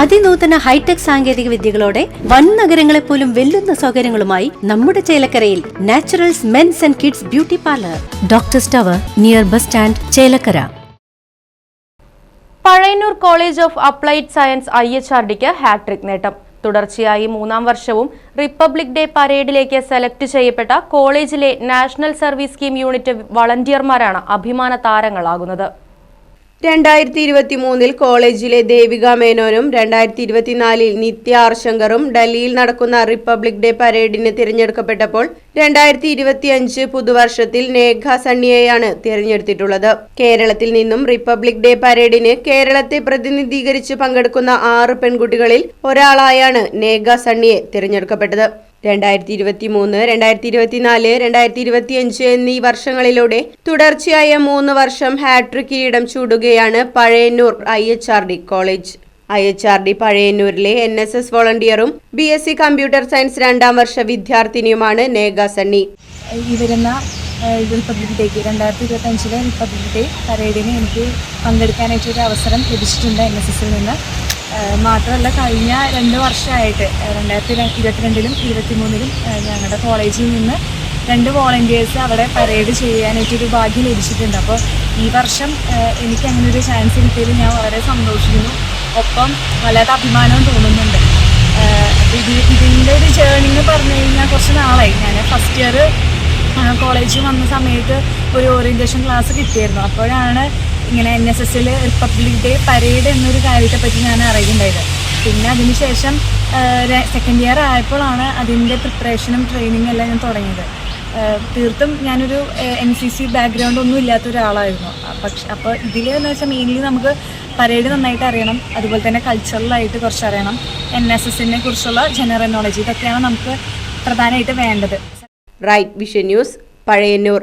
അതിനൂതന hi tech സാങ്കേതിക വിദ്യകളോടെ വൻ നഗരങ്ങളെ പോലും വെല്ലുന്ന സൗകര്യങ്ങളുമായി നമ്മുടെ ചേലക്കരയിൽ naturals men's and kids beauty parlour. Doctor സ്റ്റവർ near bus stand Chelakkara. Pazhayannur college of applied science I H R ഡിക്ക് ഹാട്രിക് നേട്ടം. തുടർച്ചയായി മൂന്നാം വർഷവും റിപ്പബ്ലിക് ഡേ പരേഡിലേക്ക് സെലക്ട് ചെയ്യപ്പെട്ട കോളേജിലെ നാഷണൽ സർവീസ് സ്കീം യൂണിറ്റ് വളണ്ടിയർമാരാണ് അഭിമാന താരങ്ങളാകുന്നത്. രണ്ടായിരത്തി ഇരുപത്തി മൂന്നിൽ കോളേജിലെ ദേവിക മേനോനും രണ്ടായിരത്തി ഇരുപത്തിനാലിൽ നിത്യ ആർശങ്കറും ഡൽഹിയിൽ നടക്കുന്ന റിപ്പബ്ലിക് ഡേ പരേഡിന് തിരഞ്ഞെടുക്കപ്പെട്ടപ്പോൾ രണ്ടായിരത്തി ഇരുപത്തിയഞ്ച് പുതുവർഷത്തിൽ നേഘ സണ്ണിയെയാണ് തിരഞ്ഞെടുത്തിട്ടുള്ളത്. കേരളത്തിൽ നിന്നും റിപ്പബ്ലിക് ഡേ പരേഡിന് കേരളത്തെ പ്രതിനിധീകരിച്ച് പങ്കെടുക്കുന്ന ആറ് പെൺകുട്ടികളിൽ ഒരാളായാണ് നേഘ സണ്ണിയെ തിരഞ്ഞെടുക്കപ്പെട്ടത്. രണ്ടായിരത്തി ഇരുപത്തി മൂന്ന് രണ്ടായിരത്തി ഇരുപത്തിനാല് രണ്ടായിരത്തി ഇരുപത്തിയഞ്ച് എന്നീ വർഷങ്ങളിലൂടെ തുടർച്ചയായ മൂന്ന് വർഷം ഹാട്രിക് കിരീടം ചൂടുകയാണ് Pazhayannur I H R D college. I H R D പഴയന്നൂരിലെ N S S വോളണ്ടിയറും B S C computer science രണ്ടാം വർഷ വിദ്യാർത്ഥിനിയുമാണ് നേഗ സണ്ണി. ഈ റിപ്പബ്ലിക് ഡേക്ക് രണ്ടായിരത്തി ഇരുപത്തി അഞ്ചിലെ റിപ്പബ്ലിക് ഡേ പരേഡിന് എനിക്ക് പങ്കെടുക്കാനായിട്ടൊരു അവസരം ലഭിച്ചിട്ടുണ്ട് എൻ എസ് എസിൽ നിന്ന്. മാത്രമല്ല കഴിഞ്ഞ രണ്ട് വർഷമായിട്ട് രണ്ടായിരത്തി ഇരുപത്തിരണ്ടിലും ഇരുപത്തിമൂന്നിലും ഞങ്ങളുടെ കോളേജിൽ നിന്ന് രണ്ട് വോളണ്ടിയേഴ്സ് അവിടെ പരേഡ് ചെയ്യാനായിട്ടൊരു ഭാഗ്യം ലഭിച്ചിട്ടുണ്ട്. അപ്പോൾ ഈ വർഷം എനിക്ക് അങ്ങനെ ഒരു ചാൻസ് കിട്ടിയതിൽ ഞാൻ വളരെ സന്തോഷിക്കുന്നു. ഒപ്പം വല്ലാത്ത അഭിമാനവും തോന്നുന്നുണ്ട്. ഇത് ഇതിന്റെ ഒരു ജേർണി എന്ന് പറഞ്ഞു കഴിഞ്ഞാൽ കുറച്ച് നാളായി. ഞാൻ ഫസ്റ്റ് ഇയർ കോളേജിൽ വന്ന സമയത്ത് ഒരു ഓറിയന്റേഷൻ ക്ലാസ് കിട്ടിയിരുന്നു. അപ്പോഴാണ് ഇങ്ങനെ എൻ എസ് എസിൽ റിപ്പബ്ലിക് ഡേ പരേഡ് എന്നൊരു കാര്യത്തെ പറ്റി ഞാൻ അറിയുന്നുണ്ടായത്. പിന്നെ അതിനുശേഷം സെക്കൻഡ് ഇയർ ആയപ്പോഴാണ് അതിന്റെ പ്രിപ്പറേഷനും ട്രെയിനിങ്ങും എല്ലാം ഞാൻ തുടങ്ങിയത്. തീർത്തും ഞാനൊരു എൻ സി സി ബാക്ക്ഗ്രൗണ്ട് ഒന്നും ഇല്ലാത്ത ഒരാളായിരുന്നു. പക്ഷെ അപ്പോൾ ഇതിൽ എന്ന് വെച്ചാൽ മെയിൻലി നമുക്ക് പരേഡ് നന്നായിട്ട് അറിയണം അതുപോലെ തന്നെ കൾച്ചറലായിട്ട് കുറച്ച് അറിയണം. എൻ എസ് എസിനെ കുറിച്ചുള്ള ജനറൽ നോളജ് ഇതൊക്കെയാണ് നമുക്ക് പ്രധാനമായിട്ട് വേണ്ടത്. Right vision news Pazhayannur